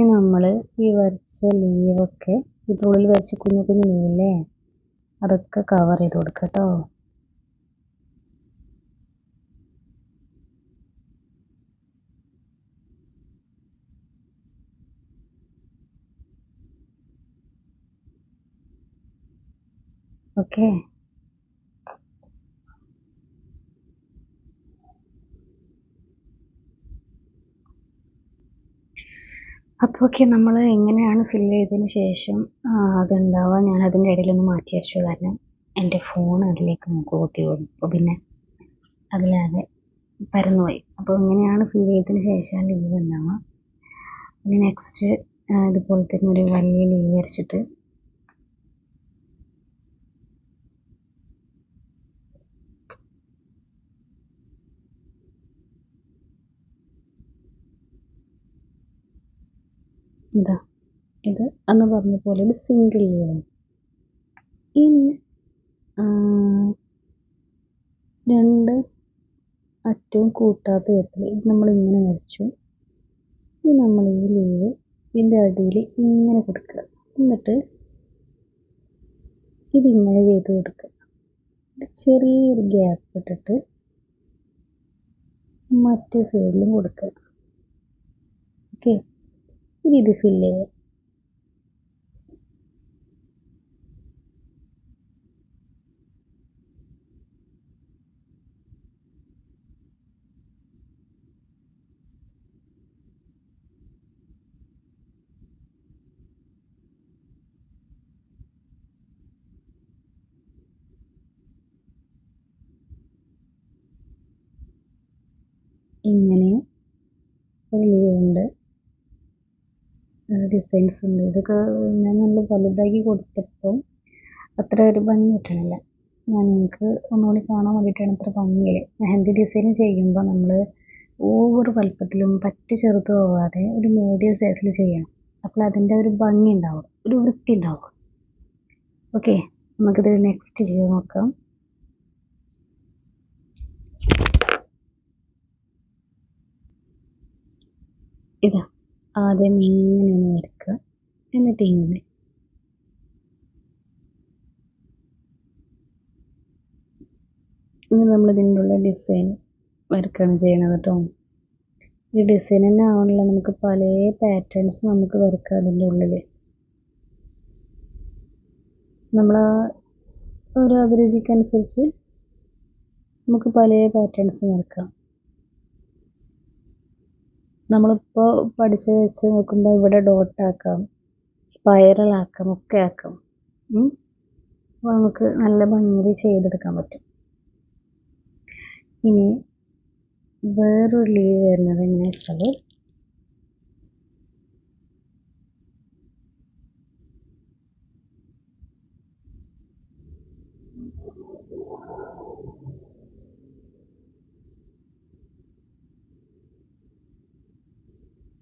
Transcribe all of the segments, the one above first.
ഇനി നമ്മൾ ഈ വരച്ച ലീവൊക്കെ ഇതിന്റെ ഉള്ളിൽ വരച്ച കുഞ്ഞു കുഞ്ഞു ലീവില്ലേ അതൊക്കെ കവർ ചെയ്ത് കൊടുക്കുക കേട്ടോ ഓക്കെ അപ്പോൾ ഒക്കെ നമ്മൾ എങ്ങനെയാണ് ഫിൽ ചെയ്തതിന് ശേഷം അതുണ്ടാവുക ഞാൻ അതിന്റെ ഇടയിലൊന്ന് മാറ്റി വെച്ചു കാരണം എന്റെ ഫോൺ അതിലേക്ക് കുത്തി വന്നു അപ്പോൾ പിന്നെ അതിലാകെ പരന്നുപോയി. അപ്പോൾ എങ്ങനെയാണ് ഫിൽ ചെയ്തതിന് ശേഷം ലീവ് ഉണ്ടാവുക പിന്നെ നെക്സ്റ്റ് ഇതുപോലെ തന്നെ ഒരു വലിയ ലീവ് വരച്ചിട്ട് ഇതാ. ഇത് അന്ന് പറഞ്ഞ പോലെ ഒരു സിംഗിൾ ലീവാണ് ഇനി രണ്ട് അറ്റവും കൂട്ടാത്ത വിധത്തിൽ ഇത് നമ്മൾ ഇങ്ങനെ വരച്ചു. ഇനി നമ്മൾ ഈ ലീവ് ഇതിന്റെ അടിയിൽ ഇങ്ങനെ കൊടുക്കുക. എന്നിട്ട് ഇതിങ്ങനെ ചെയ്ത് കൊടുക്കുക. ചെറിയൊരു ഗ്യാപ്പ് ഇട്ടിട്ട് മറ്റേ സൈഡിലും കൊടുക്കുക. ഓക്കെ ഇനി ഇത് ഫില്ല് ചെയ്യുക ഇങ്ങനെ ഒരു ലീവ് ഉണ്ട് ഡിസൈൻസ് ഉണ്ട്. ഇതൊക്കെ ഞാൻ നല്ല വലുതാക്കി കൊടുത്തപ്പോൾ അത്ര ഒരു ഭംഗി കിട്ടണില്ല. ഞാൻ നിങ്ങൾക്ക് ഒന്നുകൂടി കാണാൻ വേണ്ടിയിട്ടാണ് ഇത്ര ഭംഗിയിൽ. മെഹന്തി ഡിസൈൻ ചെയ്യുമ്പോൾ നമ്മൾ ഓവർ വലുപ്പത്തിലും പറ്റി ചെറുത് പോവാതെ ഒരു മീഡിയം സൈസിൽ ചെയ്യണം. അപ്പോൾ അതിന്റെ ഒരു ഭംഗി ഉണ്ടാവും. ഒരു വൃത്തി ഉണ്ടാവും. ഓക്കെ നമുക്കിത് നെക്സ്റ്റ് വീഡിയോ നോക്കാം. ഇതാ. ആദ്യം ഇങ്ങനെ ഒന്ന് വരക്കുക എന്നിട്ട് ഇങ്ങനെ. ഇനി ഉള്ളിൽ ഡിസൈൻ വരക്കുകയാണ് ചെയ്യണത് കേട്ടോ. ഈ ഡിസൈൻ തന്നെ ആവണല്ലോ. നമുക്ക് പല പാറ്റേൺസ് നമുക്ക് വരക്കാം അതിന്റെ ഉള്ളിൽ. നമ്മൾ ഓരോ അഭിരുചിക്കനുസരിച്ച് നമുക്ക് പല പാറ്റേൺസ് വരക്കാം നമ്മളിപ്പോൾ പഠിച്ച് വെച്ച് നോക്കുമ്പോൾ ഇവിടെ ഡോട്ട് ആക്കാം സ്പൈറൽ ആക്കാം ഒക്കെ ആക്കാം. അപ്പോൾ നമുക്ക് നല്ല ഭംഗിയിൽ ചെയ്തെടുക്കാൻ പറ്റും. ഇനി വേറൊരു ലീവ് വരുന്നത് എങ്ങനെയാണെന്ന് വെച്ചാൽ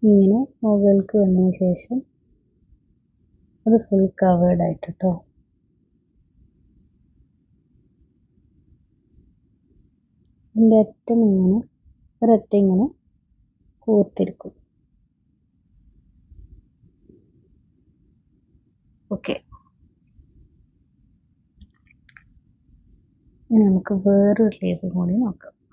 ഇങ്ങനെ മുകളിലേക്ക് വന്നതിന് ശേഷം അത് ഫുൾ കവേർഡ് ആയിട്ട് കേട്ടോ ഇതിന്റെ അറ്റം ഇങ്ങനെ ഒരറ്റം ഇങ്ങനെ കൂർത്തിരിക്കും. ഓക്കെ ഇനി നമുക്ക് വേറൊരു ലേബിൾ കൂടി നോക്കാം ഇനി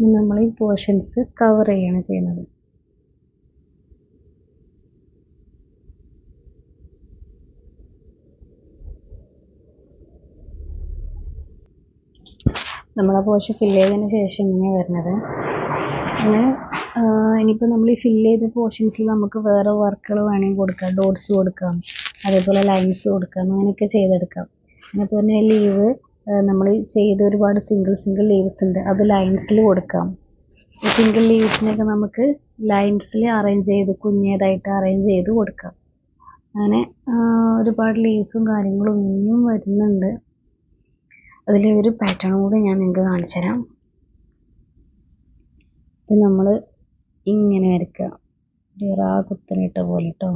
നമ്മൾ ഈ പോർഷൻസ് കവർ ചെയ്യാണ് ചെയ്യുന്നത്. നമ്മളെ പോർഷൻ ഫില്ല് ചെയ്തതിന് ശേഷം ഇങ്ങനെ വരുന്നത് അങ്ങനെ ഇനിയിപ്പോൾ നമ്മൾ ഈ ഫില്ല് ചെയ്ത പോർഷൻസിൽ നമുക്ക് വേറെ വർക്കുകൾ വേണമെങ്കിൽ കൊടുക്കാം. ഡോട്ട്സ് കൊടുക്കാം. അതേപോലെ ലൈൻസ് കൊടുക്കാം. അങ്ങനെയൊക്കെ ചെയ്തെടുക്കാം. അങ്ങനെ തന്നെ ലീവ് നമ്മൾ ചെയ്ത് ഒരുപാട് സിംഗിൾ സിംഗിൾ ലീവ്സ് ഉണ്ട്. അത് ലൈൻസിൽ കൊടുക്കാം. സിംഗിൾ ലീവ്സിനൊക്കെ നമുക്ക് ലൈൻസിൽ അറേഞ്ച് ചെയ്ത് കുഞ്ഞേതായിട്ട് അറേഞ്ച് ചെയ്ത് കൊടുക്കാം. അങ്ങനെ ഒരുപാട് ലീവ്സും കാര്യങ്ങളും ഇനിയും വരുന്നുണ്ട്. അതിൽ ഒരു പാറ്റേൺ കൂടി ഞാൻ നിങ്ങൾക്ക് കാണിച്ചു തരാം. ഇത് നമ്മൾ ഇങ്ങനെ വരയ്ക്കുക. ഒരു റാ കുത്തനിട്ട പോലെ കേട്ടോ